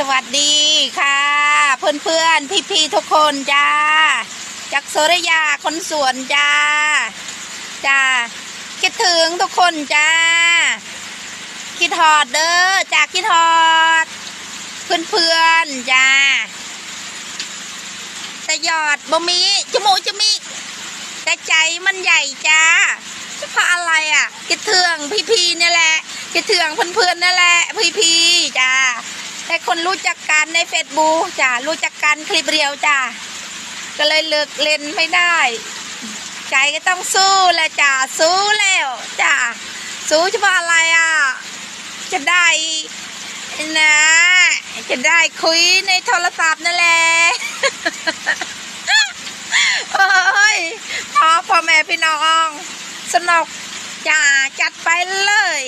สวัสดีค่ะ เพื่อนเพื่อนพี่พี่ทุกคนจ้าจากโซรยาคนสวนจ้าจ้าคิดถึงทุกคนจ้าคิดทอดเด้อจากคิดทอด เพื่อนเพื่อนจ้าแต่ยอดบ่มีจมูกจะมีแต่ใจมันใหญ่จ้าจะเพราะอะไรอะคิดถึงพี่พี่นี่แหละคิดถึงเพื่อนเพื่อนนั่นแหละพี่พี่ คนรู้จักกันในเฟซบุ๊กจ้ะรู้จักกันคลิปเรียวจ้ะก็เลยเลิกเล่นไม่ได้ ใจก็ต้องสู้แหละจ้ะสู้แล้วจ้ะสู้เฉพาะอะไรอะจะได้นะ จะได้คุยในโทรศัพท์นั่นแหละโอ้ยพ่อพ่อแม่พี่น้อง สนุกจ้าจัดไปเลย